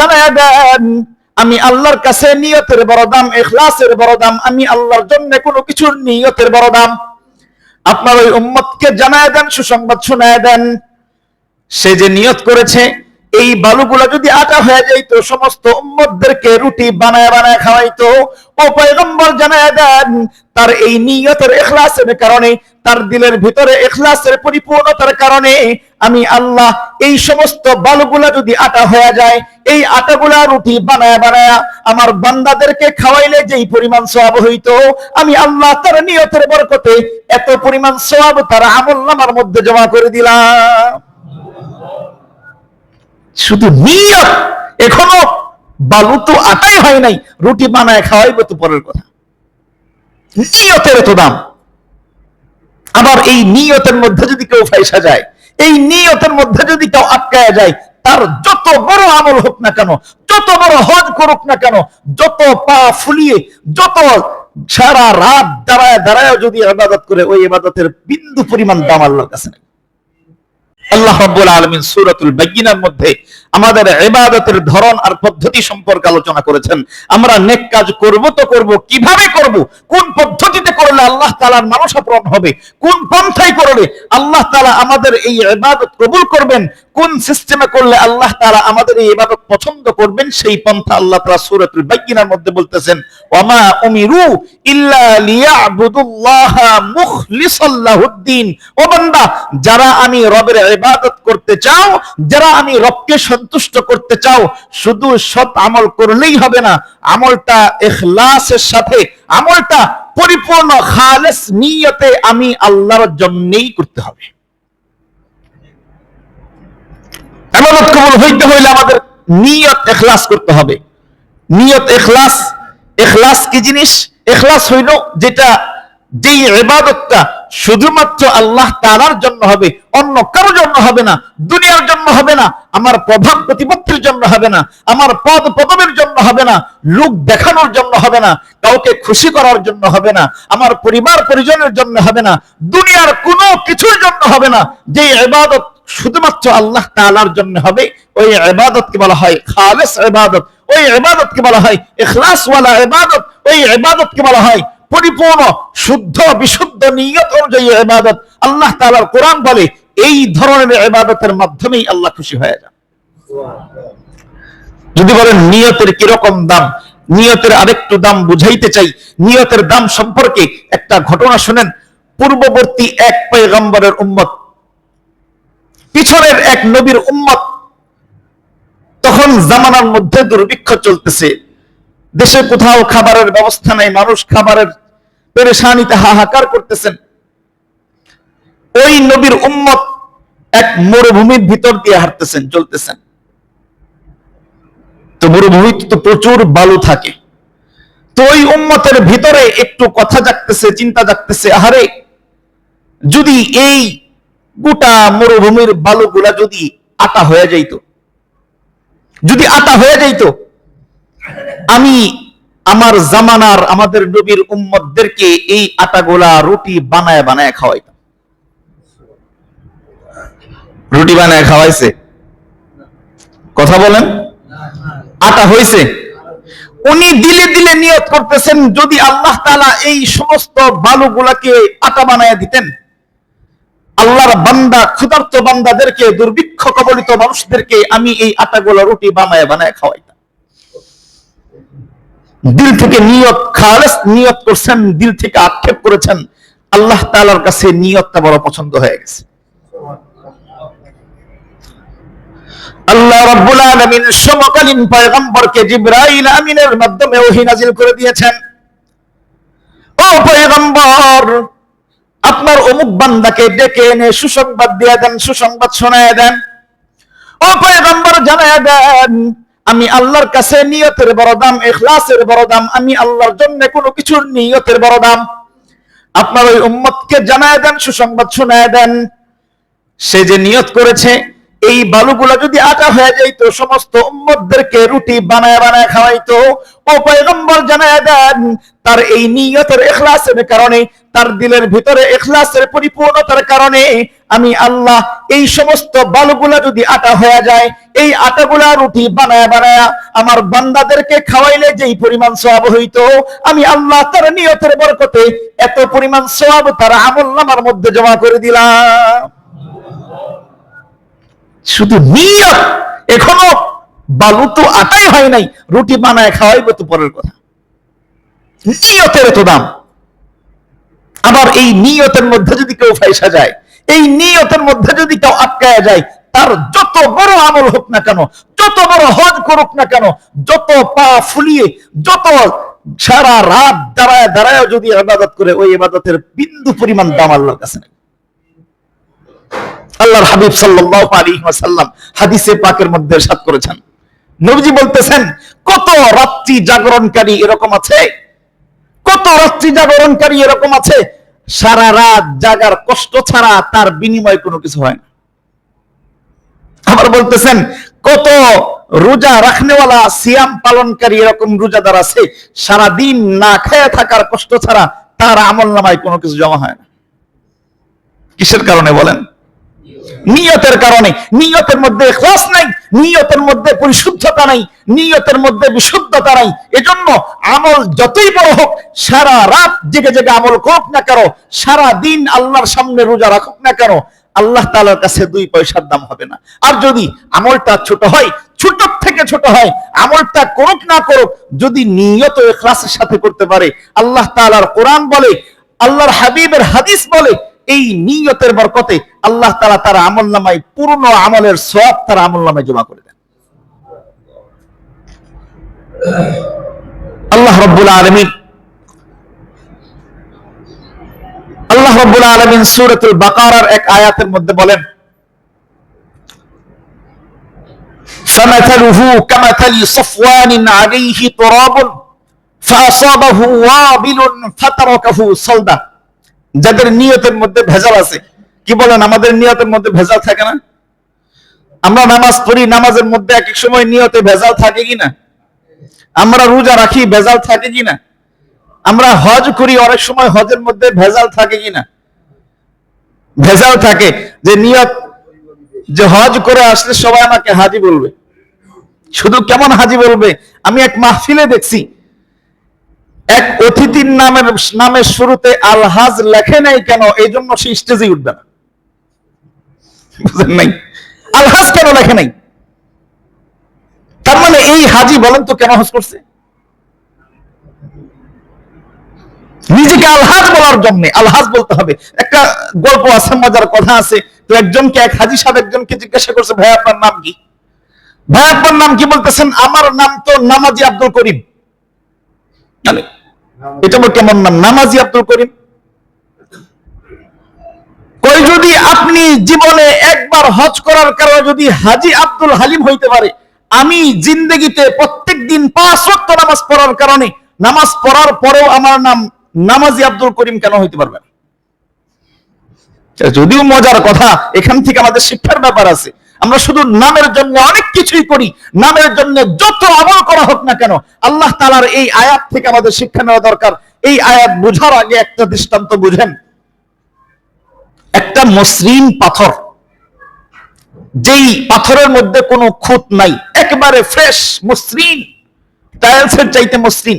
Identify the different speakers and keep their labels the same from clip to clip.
Speaker 1: জানায় দেন, আমি আল্লাহর কাছে নিয়তের বড় দাম এখলাসের বড় দাম আমি আল্লাহর জন্য কোনো কিছুর নিয়তের বড় দাম আপনার ওই উম্মতকে জানায় দেন, সুসংবাদ শোনায় দেন। সে যে নিয়ত করেছে, এই বালুগুলা যদি আটা হয়ে যাইতো, সমস্ত উম্মতদেরকে রুটি বানায় বানায় খাওয়াইতো, ও পয়গম্বর জানায় দেন, তার এই নিয়তের এখলাসের কারণে, তার দিলের ভিতরে এখলাসের পরিপূর্ণতার কারণে আমি আল্লাহ এই সমস্ত বালুগুলা যদি আটা হয়ে যায়, এই আটাগুলা রুটি বানায় বানায় আমার বান্দাদেরকে খাওয়াইলে যেই পরিমাণ সওয়াব হইতো, আমি আল্লাহ তার নিয়তের বরকতে এত পরিমাণ সওয়াব তার আমল নামার মধ্যে জমা করে দিলাম। শুধু নিয়ত, এখনও বালু তো আটাই হয় নাই, রুটি বানায় খাওয়াইবো তো পরের কথা। নিয়তের তো দাম। আবার এই নিয়তের মধ্যে যদি কেউ ফাইসা যায় এই নিয়তের মধ্যে যদি কেউ আটকায় যায়, তার যত বড় আমল হোক না কেন, যত বড় হজ করুক না কেন, যত পা ফুলিয়ে, যত সারা রাত দাঁড়ায় দাঁড়ায় যদি ইবাদত করে, ওই ইবাদতের বিন্দু পরিমাণ দাম আল্লাহর কাছে নেই। আল্লাহ রাব্বুল আলামিন সূরাতুল বাগিনার মধ্যে আমাদের ইবাদতের ধরন আর পদ্ধতি সম্পর্কে আলোচনা করেছেন। আমরা নেক কাজ করব তো করব, কীভাবে করব, কোন পদ্ধতিতে করলে আল্লাহ তাআলার মানুষাপূরণ হবে, কোন পন্থায় করলে আল্লাহ তাআলা আমাদের এই ইবাদত কবুল করবেন, কোন সিস্টেমে করলে আল্লাহ তাআলা আমাদের এই ইবাদত পছন্দ করবেন, সেই পন্থা আল্লাহ তাআলা সূরাতুল বায়িনার মধ্যে বলতেছেন ওয়ামা উমিরু ইল্লা লিয়াবুদুল্লাহা মুখলিসাল লাহুদ্দিন। ও বান্দা, যারা আমি রবের ইবাদত করতে চাও, যারা আমি রবকে সন্তুষ্ট করতে চাও, শুধু সৎ আমল করলেই হবে না, আমলটা ইখলাসের সাথে, আমলটা পরিপূর্ণ খালেস নিয়তে আমি আল্লাহর জন্যই করতে হবে। কবুল হইতে হইলে আমাদের নিয়ত এখলাস করতে হবে। নিয়ত এখলাস এখলাস কি জিনিস? এখলাস হইল যেটা, যেই ইবাদতটা শুধুমাত্র আল্লাহ তাআলার জন্য হবে, অন্য কারোর জন্য হবে না, দুনিয়ার জন্য হবে না, আমার প্রভাব প্রতিপত্তির জন্য হবে না, আমার পদ পদবের জন্য হবে না, লোক দেখানোর জন্য হবে না, কাউকে খুশি করার জন্য হবে না, আমার পরিবার পরিজনের জন্য হবে না, দুনিয়ার কোনো কিছুর জন্য হবে না, যে ইবাদত শুধুমাত্র আল্লাহ তালার জন্য হবে, ওই ইবাদতকে বলা হয় খালেস ইবাদত, ওই ইবাদতকে বলা হয় ইখলাস ওয়ালা ইবাদত, ওই ইবাদতকে বলা হয় পরিপূর্ণ, শুদ্ধ, বিশুদ্ধ নিয়ত অনুযায়ী ইবাদত আল্লাহ তাআলার কোরআন বলে, এই ধরনের ইবাদতের মাধ্যমেই আল্লাহ খুশি হয়ে যান। যদি বলেন নিয়তের কীরকম দাম, নিয়তের আরেকটু দাম বুঝাইতে চাই, নিয়তের দাম সম্পর্কে একটা ঘটনা শুনেন, পূর্ববর্তী এক পয়গম্বরের উম্মত, পিছনের এক নবীর উম্মত, তখন জামানার মধ্যে দুর্ভিক্ষ চলতেছে, দেশে কোথাও খাবারের ব্যবস্থা নেই, মানুষ খাবারের পেরেশানিতে হাহাকার করতেছেন। ওই নবীর উম্মত এক মরুভূমির ভিতর দিয়ে হাঁটতেছেন, চলতেছেন। তো মরুভূমিতে তো প্রচুর বালু থাকে। তো ওই উম্মতের ভিতরে একটু কথা জাগতেছে, চিন্তা জাগতেছে, আহারে, যদি এই গোটা মরুভূমির বালুগুলা যদি আটা হয়ে যাইতো, যদি আটা হয়ে যাইতো, আমি আমার জামানার আমাদের নবীর উম্মতদেরকে এই আটাগোলা রুটি বানায় বানায় খাওয়াইতাম। রুটি বানায় খাওয়াইছে? কথা বলেন। আটা হয়েছে উনি দিলে দিলে নিয়ত করতেছেন, যদি আল্লাহ তাআলা এই সমস্ত বালুগুলাকে আটা বানায় দিতেন, আল্লাহর বান্দা, ক্ষুধার্ত বান্দাদেরকে, দুর্ভিক্ষ কবলিত মানুষদেরকে আমি এই আটাগুলো রুটি বানায় বানায় খাওয়াইতাম। দিল থেকে নিয়ত, খালেস নিয়ত করছেন, দিল থেকে আক্ষেপ করেছেন, আল্লাহ তাআলার কাছে নিয়তটা বড় পছন্দ হয়ে গেছে। আল্লাহ রাব্বুল আলামিন সমকালীন পয়গম্বরকে আমিনের মাধ্যমে ওহী নাজিল করে দিয়েছেন। ও পয়গম্বর, আপনার অমুক বান্দাকে ডেকে এনে সুসংবাদ দিয়ে দেন, সুসংবাদ শোনায় দেন। ও পয়গম্বর জানায় দেন আমি আল্লাহর কাছে নিয়তের বড় দাম এখলাসের বড় দাম আমি আল্লাহর জন্য কোনো কিছুর নিয়তের বড় দাম আপনার ওই উম্মতকে জানায় দেন, সুসংবাদ শোনায় দেন। সে যে নিয়ত করেছে, এই বালুগুলা যদি আটা হয়ে যাইতো, সমস্ত উম্মতদেরকে রুটি বানায় বানায় খাওয়াইতো ও পয়গম্বর জানায় দেন, তার এই নিয়তের এখলাসের কারণে, তার দিলের ভিতরে এখলাসের পরিপূর্ণতার কারণে আমি আল্লাহ এই সমস্ত বালুগুলা যদি আটা হয়ে যায়, এই আটাগুলা রুটি বানায় বানায় আমার বান্দাদেরকে খাওয়াইলে যেই পরিমাণ সওয়াব হইতো, আমি আল্লাহ তার নিয়তের বরকতে এত পরিমাণ সওয়াব তার আমল নামার মধ্যে জমা করে দিলাম। শুধু নিয়ত, এখনও বালু তো আটাই হয় নাই, রুটি বানায় খাওয়াইবো তো পরের কথা। নিয়তের তো দাম। আবার এই নিয়তের মধ্যে যদি কেউ ফাইসা যায়, এই নিয়তের মধ্যে যদি কেউ আটকায়া যায়, তার যত বড় আমল হোক না কেন, যত বড় হজ করুক না কেন, যত পা ফুলিয়ে, যত সারা রাত দাঁড়ায় দাঁড়ায় যদি ইবাদত করে, ওই ইবাদতের বিন্দু পরিমাণ দাম আল্লাহর কাছে নেই। আল্লাহর হাবিব সাল্লাল্লাহু আলাইহি ওয়াসাল্লাম হাদিসে পাকের মধ্যে ইরশাদ করেছেন। নবীজি বলতেছেন, কত রাত্রি জাগরণকারী এরকম আছে? কত রাত্রি জাগরণকারী এরকম আছে? সারা রাত জাগার কষ্ট ছাড়া তার বিনিময় কোনো কিছু হয় না। আবার বলতেছেন, কত রোজা রাখনেওয়ালা, সিয়াম পালনকারী এরকম রোজাদার আছে? সারা দিন না খেয়ে থাকার কষ্ট ছাড়া তার আমল নামায় কোনো কিছু জমা হয় না। কিসের কারণে বলেন? নিয়তের কারণে। নিয়তের মধ্যে খোঁজ নাই, নিয়তের মধ্যে পরিশুদ্ধতা নাই, নিয়তের মধ্যে বিশুদ্ধতা নাই। এজন্য আমল যতই বড় হোক, সারা রাত জেগে জেগে আমল করুক না কেন, সারা দিন আল্লাহর সামনে রোজা রাখুক না কেন, আল্লাহ তাআলার কাছে দুই পয়সার দাম হবে না। আর যদি আমলটা ছোট হয় ছোট থেকে ছোট হয়, আমলটা করুক না করুক, যদি নিয়ত ইখলাসের সাথে করতে পারে, আল্লাহ তাআলার কোরআন বলে, আল্লাহর হাবিবের হাদিস বলে এই নিয়তের বরকতে আল্লাহ তাআলা তার আমল নামায় পূর্ণ আমলের সব তার আমল নামায় জমা করে দেন আল্লাহ রব্বুল আলমিন আল্লাহ রব্বুল আলমিন সুরতুল বাকারার এক আয়াতের মধ্যে বলেন فمثله كمثل صفوان عليه تراب فأصابه وابل فتركه صلدا যাদের নিয়তের মধ্যে ভেজাল আছে। কি বলেন, আমাদের নিয়তের মধ্যে ভেজাল থাকে না? আমরা নামাজ পড়ি, নামাজের মধ্যে এক এক সময় নিয়তে ভেজাল থাকে কিনা? আমরা রোজা রাখি, ভেজাল থাকে কিনা? আমরা হজ করি, অনেক সময় হজের মধ্যে ভেজাল থাকে কিনা? ভেজাল থাকে। যে নিয়ত, যে হজ করে আসলে সবাই আমাকে হাজি বলবে। শুধু কেমন হাজি বলবে? আমি এক মাহফিলে দেখছি। এক অতিথির নামের নামের শুরুতে আলহাজ লেখে নাই কেন? এই জন্য সে স্টেজে উঠবে না। বুঝেন নাই? আলহাজ কেন লেখে নাই? তার মানে এই হাজি বলেন তো কেন হজ করছে? নিজেকে আলহাজ বলার জন্য, আলহাজ বলতে হবে। একটা গল্প আছে, মজার কথা আছে। তো একজনকে, এক হাজি সাহেব একজনকে জিজ্ঞাসা করছে, ভাই, আপনার নাম কি? ভাই, আপনার নাম কি? বলতেছেন, আমার নাম তো নামাজি আব্দুল করিম। মানে এটা আমার কেমন নাম? নামাজি আব্দুল করিম। কই যদি আপনি জীবনে একবার হজ করার কারণে যদি হাজি আব্দুল হালিম হইতে পারে, আমি জিন্দগিতে প্রত্যেক দিন পাঁচ ওয়াক্ত নামাজ পড়ার কারণে, নামাজ পড়ার পরেও আমার নাম নামাজি আব্দুল করিম কেন হইতে পারবে যদিও মজার কথা, এখান থেকে আমাদের শিক্ষার ব্যাপার আছে। আমরা শুধু নামের জন্য অনেক কিছুই করি, নামের জন্য যত আমল করা হোক না কেন, আল্লাহ তালার এই আয়াত থেকে আমাদের শিক্ষা নেওয়া দরকার। এই আয়াত বুঝার আগে একটা দৃষ্টান্ত বুঝেন। একটা মসৃণ পাথর, যেই পাথরের মধ্যে কোনো খুঁত নাই, একেবারে ফ্রেশ মসৃণ। টাইলসের চাইতে মসৃণ।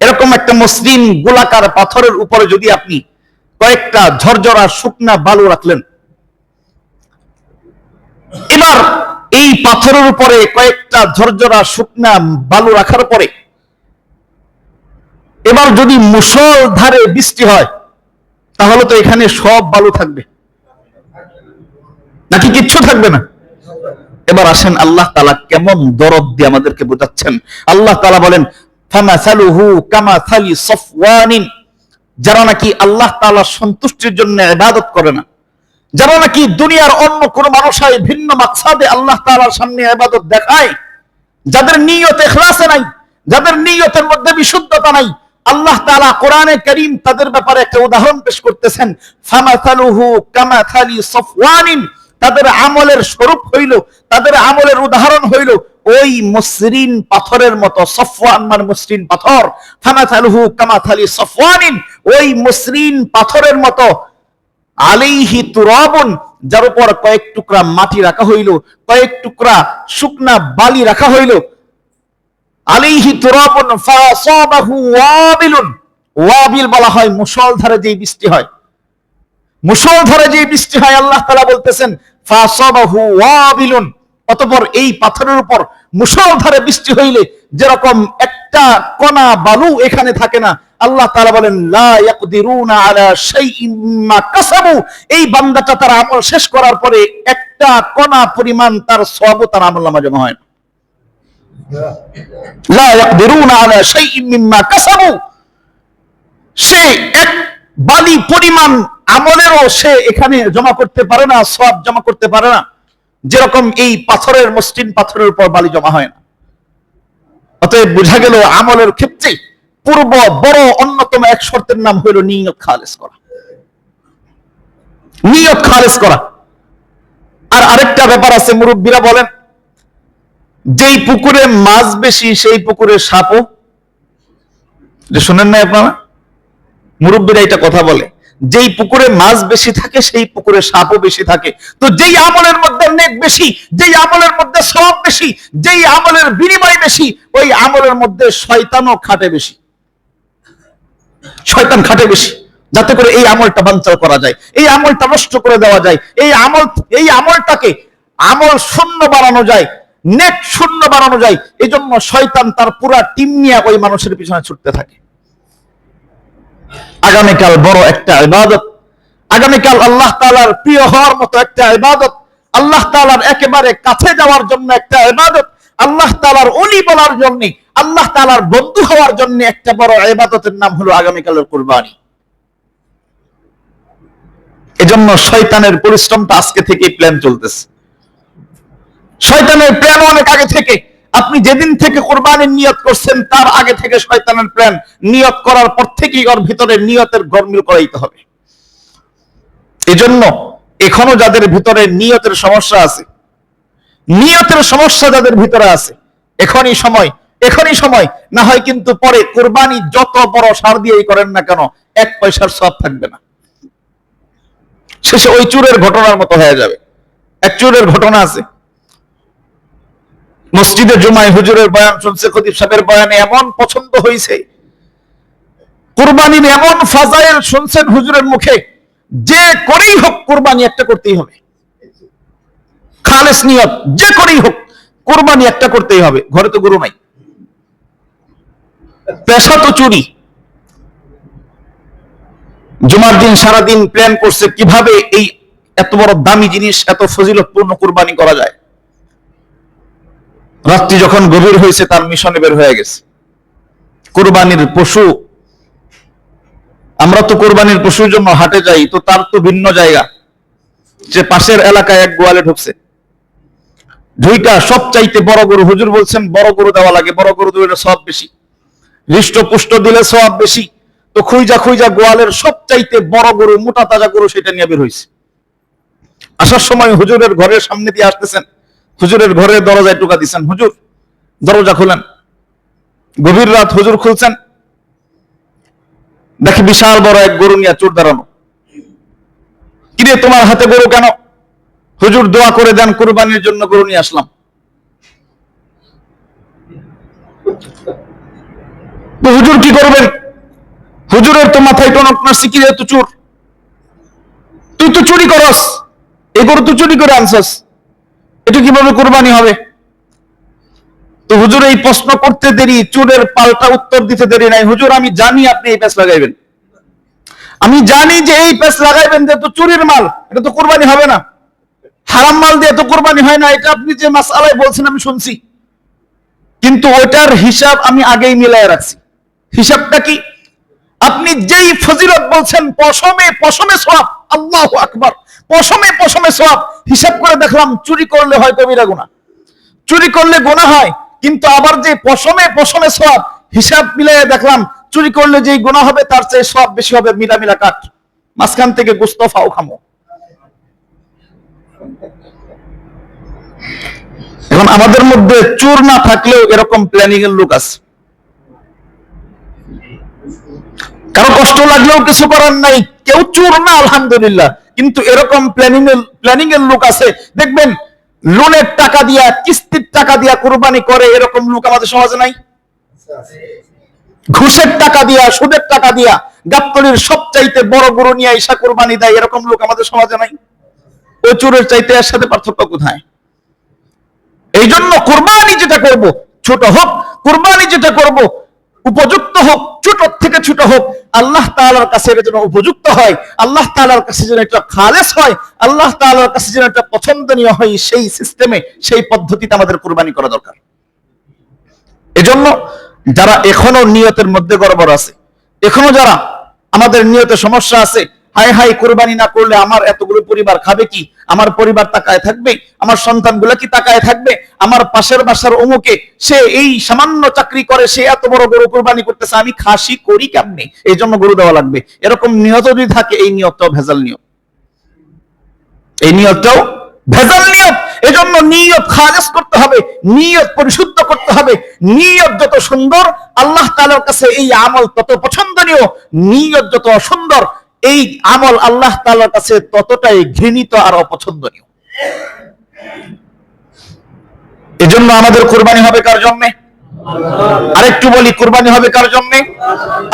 Speaker 1: এরকম একটা মসৃণ গোলাকার পাথরের উপরে যদি আপনি কয়েকটা ঝরঝরা শুকনা বালু রাখলেন এবার এই পাথরের উপরে কয়েকটা ঝরঝরা শুকনা বালু রাখার পরে, এবার যদি মুসল ধারে বৃষ্টি হয়, তাহলে তো এখানে সব বালু থাকবে। নাকি কিচ্ছু থাকবে না? এবার আসেন আল্লাহ তালা কেমন দরদ দিয়ে আমাদেরকে বোঝাচ্ছেন। আল্লাহ তালা বলেন যারা নাকি আল্লাহ তালা সন্তুষ্টির জন্য ইবাদত করে না। যারা নাকি দুনিয়ার অন্য কোন মানুষ হয় ভিন্ন মাকসাদে আল্লাহ তাআলার সামনে ইবাদত দেখায়, যাদের নিয়ত ইখলাসে নাই, যাদের নিয়তের মধ্যে বিশুদ্ধতা নাই, আল্লাহ তাআলা কোরআনে করিম তাদের ব্যাপারে একটা উদাহরণ পেশ করতেছেন তাদের আমলের স্বরূপ হইল, তাদের আমলের উদাহরণ হইল, ওই মসৃণ পাথরের মতো, সফওয়ান মানে মসৃণ পাথর ফামাথালুহু কামাথালি সফওয়ানিন, ওই মসৃণ পাথরের মতো আলাইহি তুরাবুন, যার উপর কয়েক টুকরা মাটি রাখা হইল, কয়েক টুকরা শুকনা বালি রাখা হইল। আলাইহি তুরাবুন, ফাসাবাহু ওয়াবিলুন। ওয়াবিল বলা হয় মুষলধারে যে বৃষ্টি হয়। মুষলধারে যে বৃষ্টি হয়, আল্লাহ তাআলা বলতেছেন, ফাসাবাহু ওয়াবিলুন। অতঃপর এই পাথরের উপর মুষলধারে বৃষ্টি হইলে যেরকম একটা কণা বালু এখানে থাকে না আল্লাহ তাআলা বলেন আলা কাসাবু। এই বান্দাটা তার আমল শেষ করার পরে একটা কণা পরিমাণ তার সওয়াব তার আমলনামা জমা হয় আলা কাসাবু। সে এক বালি পরিমাণ আমলেরও সে এখানে জমা করতে পারে না সব জমা করতে পারে না। যেরকম এই পাথরের মসৃণ পাথরের উপর বালি জমা হয় না। অতএব বোঝা গেল আমলের ক্ষেত্রে পূর্ব বড় অন্যতম এক শর্তের নাম হইল নিয়ত খালেস করা। নিয়ত খালেস করা। আর আরেকটা ব্যাপার আছে, মুরব্বীরা বলেন, যেই পুকুরে মাছ বেশি, সেই পুকুরে সাপও। যে শোনেন না আপনারা? মুরব্বীরা এটা কথা বলে। যেই পুকুরে মাছ বেশি থাকে, সেই পুকুরে সাপও বেশি থাকে। তো যেই আমলের মধ্যে নেক বেশি, যেই আমলের মধ্যে সব বেশি, যেই আমলের বিনিময় বেশি, ওই আমলের মধ্যে শয়তানও খাটে বেশি। শয়তান খাটে বেশি, যাতে করে এই আমলটা বাঞ্চাল করা যায়, এই আমলটা নষ্ট করে দেওয়া যায়, এই আমল, এই আমলটাকে আমল শূন্য বানানো যায় নেট শূন্য বানানো যায় এই জন্য শয়তান তার পুরা টিম নিয়ে ওই মানুষের পিছনে ছুটতে থাকে। আগামীকাল বড় একটা ইবাদত, আগামীকাল আল্লাহ তালার প্রিয় হওয়ার মতো একটা ইবাদত, আল্লাহ তালার একেবারে কাছে যাওয়ার জন্য একটা ইবাদত আল্লাহ তালার অলি বলার জন্য, আল্লাহ তালার বন্ধু হওয়ার জন্য একটা বড় ইবাদতের নাম হলো আগামীকালের কুরবানি। এজন্য শয়তানের পরিশ্রমটা আজকে থেকেই প্ল্যান চলতেছে। শয়তানের প্ল্যান অনেক আগে থেকে। আপনি যেদিন থেকে কোরবানির নিয়ত করছেন, তার আগে থেকে শয়তানের প্ল্যান নিয়ত করার পর থেকেই ওর ভিতরে নিয়তের গরমিল করাইতে হবে। এজন্য এখনও যাদের ভিতরে নিয়তের সমস্যা আছে নিয়তের সমস্যা যাদের ভিতরে আছে, এখনই সময় এখনই সময়, না হয় কিন্তু পরে কোরবানি যত বড় সার দিয়েই করেন না কেন, এক পয়সার সব থাকবে না। শেষে ওই চুরের ঘটনার মতো হয়ে যাবে। এক চুরের ঘটনা আছে। মসজিদে জুমায় হুজুরের বয়ান শুনছে, খতিব সাহেবের বয়ানে এমন পছন্দ হয়েছে কুরবানির এমন ফাজাইল শুনছেন হুজুরের মুখে, যে করেই হোক কুরবানি একটা করতেই হবে। খালেস নিয়ত, যে করেই হোক, কোরবানি একটা করতেই হবে, ঘরে তো গরু নাই। পেশা তো চুরি। জুমার দিন সারাদিন প্ল্যান করছে কীভাবে এই এত বড় দামি জিনিস, এত ফজিলতপূর্ণ কুরবানি করা যায়। রাত্রি যখন গভীর হয়েছে, তার মিশনে বের হয়ে গেছে। কোরবানির পশু, আমরা তো কোরবানির পশুর জন্য হাটে যাই, তো তার তো ভিন্ন জায়গা। যে পাশের এলাকায় এক গোয়ালে ঢুকছে। দুইটা সব চাইতে বড় গরু। হুজুর বলছেন, বড় গরু দেওয়া লাগে, বড় গরু দিলে সব বেশি। হৃষ্ট পুষ্ট দিলে সব বেশি। তো খুইজা খুইজা গোয়ালের সব চাইতে বড় গরু, মোটা তাজা গরু সেটা নিয়ে বের হয়েছে আসার সময় হুজুরের ঘরের সামনে দিয়ে আসতেছেন। হুজুরের ঘরের দরজায় টুকা দিচ্ছেন হুজুর, দরজা খুলেন। গভীর রাত হুজুর খুলছেন। দেখি বিশাল বড় এক গরু নিয়ে চোর দাঁড়ানো। কিরে, তোমার হাতে গরু কেন? হুজুর দোয়া করে দেন, কোরবানির জন্য গরু নিয়ে আসলাম। হুজুর কি করবেন? হুজুরের তো মাথায় টনক নার্সি কি তো চোর। তুই তো চুরি করস। এই গরু তো চুরি করে আনছস। এটা কীভাবে কোরবানি হবে? তো হুজুর এই প্রশ্ন করতে দেরি, চুরের পাল্টা উত্তর দিতে দেরি নাই। হুজুর, আমি জানি আপনি এই প্যাচ লাগাইবেন। আমি জানি যে এই প্যাচ লাগাইবেন যে তো চুরির মাল, এটা তো কোরবানি হবে না। হারাম মাল দিয়ে তো কোরবানি হয় না, এটা আপনি যে মাসালায় বলছেন আমি শুনছি। কিন্তু ওটার হিসাব আমি আগেই মিলাই রাখছি। হিসাবটা কি? আপনি যেই ফজিলত বলছেন, পশমে পশমে সব আল্লাহ আকবার, পশমে পশমে সব হিসাব করে দেখলাম চুরি করলে হয় কবিরা গুণা চুরি করলে গোনা হয়, কিন্তু আবার যে পশমে পশমে সব হিসাব মিলিয়ে দেখলাম, চুরি করলে যেই গোনা হবে, তার চেয়ে সব বেশি হবে মিলা মিলা কাট মাঝখান থেকে গুস্ত ফাও খামো। এখন আমাদের মধ্যে চোর না থাকলেও এরকম প্ল্যানিং এর লোক আছে। কারও কষ্ট লাগলেও কিছু করার নাই, কেউ চোর না, আলহামদুলিল্লাহ। কিন্তু এরকম প্ল্যানিং এর প্ল্যানিং এর লোক আছে। দেখবেন, লোনের টাকা দিয়া, কিস্তির টাকা দিয়া কোরবানি করে এরকম লোক আমাদের সমাজে নাই। ঘুষের টাকা দিয়া, সুদের টাকা দিয়া গাবতলির সবচাইতে বড় গরু নিয়ে ঈশা কোরবানি দেয় এরকম লোক আমাদের সমাজে নাই। ওই চোরের চাইতে এর সাথে পার্থক্য কোথায়? এই জন্য কোরবানি যেটা করব, ছোট হোক, কোরবানি যেটা করব, উপযুক্ত হোক, ছোট থেকে ছোট হোক, আল্লাহ তাআলার কাছে এটা যেন উপযুক্ত হয়, আল্লাহ তাআলার কাছে যেন এটা খালেস হয়, আল্লাহ তাআলার কাছে যেন এটা পছন্দনীয় হয়, সেই সিস্টেমে সেই পদ্ধতিতে আমাদের কোরবানি করা দরকার। এজন্য যারা এখনও নিয়তের মধ্যে গড়বড় আছে, এখনও যারা আমাদের নিয়তে সমস্যা আছে হাই হাই কোরবানি না করলে আমার এতগুলো পরিবার খাবে কি? আমার পরিবার তাকায় থাকবে? আমার সন্তানগুলো কি তাকায় থাকবে? আমার পাশের বাসার অমুকে সে এই সামান্য চাকরি করে, সে এত বড় গরু কোরবানি করতেছে, আমি খাসি করি কেমনে? এই জন্য গরু দেওয়া লাগবে। এরকম নিয়ত যদি থাকে, এই নিয়তটাও ভেজাল নিয়ত। এই নিয়তটাও ভেজাল নিয়ত। এজন্য নিয়ত খালেস করতে হবে, নিয়ত পরিশুদ্ধ করতে হবে। নিয়ত যত সুন্দর, আল্লাহ তাআলার কাছে এই আমল তত পছন্দনীয়। নিয়ত যত সুন্দর এই আমল আল্লাহ তাআলার কাছে ততটাই ঘৃণিত আর অপছন্দনীয়। এজন্য আমাদের কোরবানি হবে কার জন্য? আরেকটু বলি, কোরবানি হবে কার জন্য?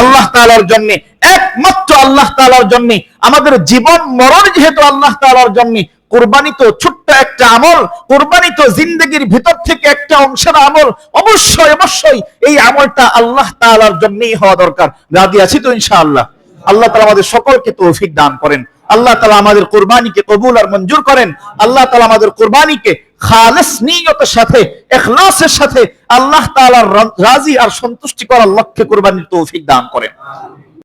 Speaker 1: আল্লাহ তাআলার জন্য। একমাত্র আল্লাহ তাআলার জন্য। আমাদের জীবন মরণ যেহেতু আল্লাহ তালার জন্য, কোরবানি তো ছোট্ট একটা আমল, কোরবানি তো জিন্দগির ভিতর থেকে একটা অংশের আমল। অবশ্যই অবশ্যই এই আমলটা আল্লাহ তাআলার জন্যই হওয়া দরকার। রাজি আছি তো ইনশাআল্লাহ? আল্লাহ তালা আমাদের সকলকে তৌফিক দান করেন। আল্লাহ তালা আমাদের কোরবানিকে কবুল আর মঞ্জুর করেন। আল্লাহ তালা আমাদের কোরবানিকে খালেস নিয়তের সাথে, এখলাসের সাথে আল্লাহ তালার রাজি আর সন্তুষ্টি করার লক্ষ্যে কোরবানির তৌফিক দান করেন।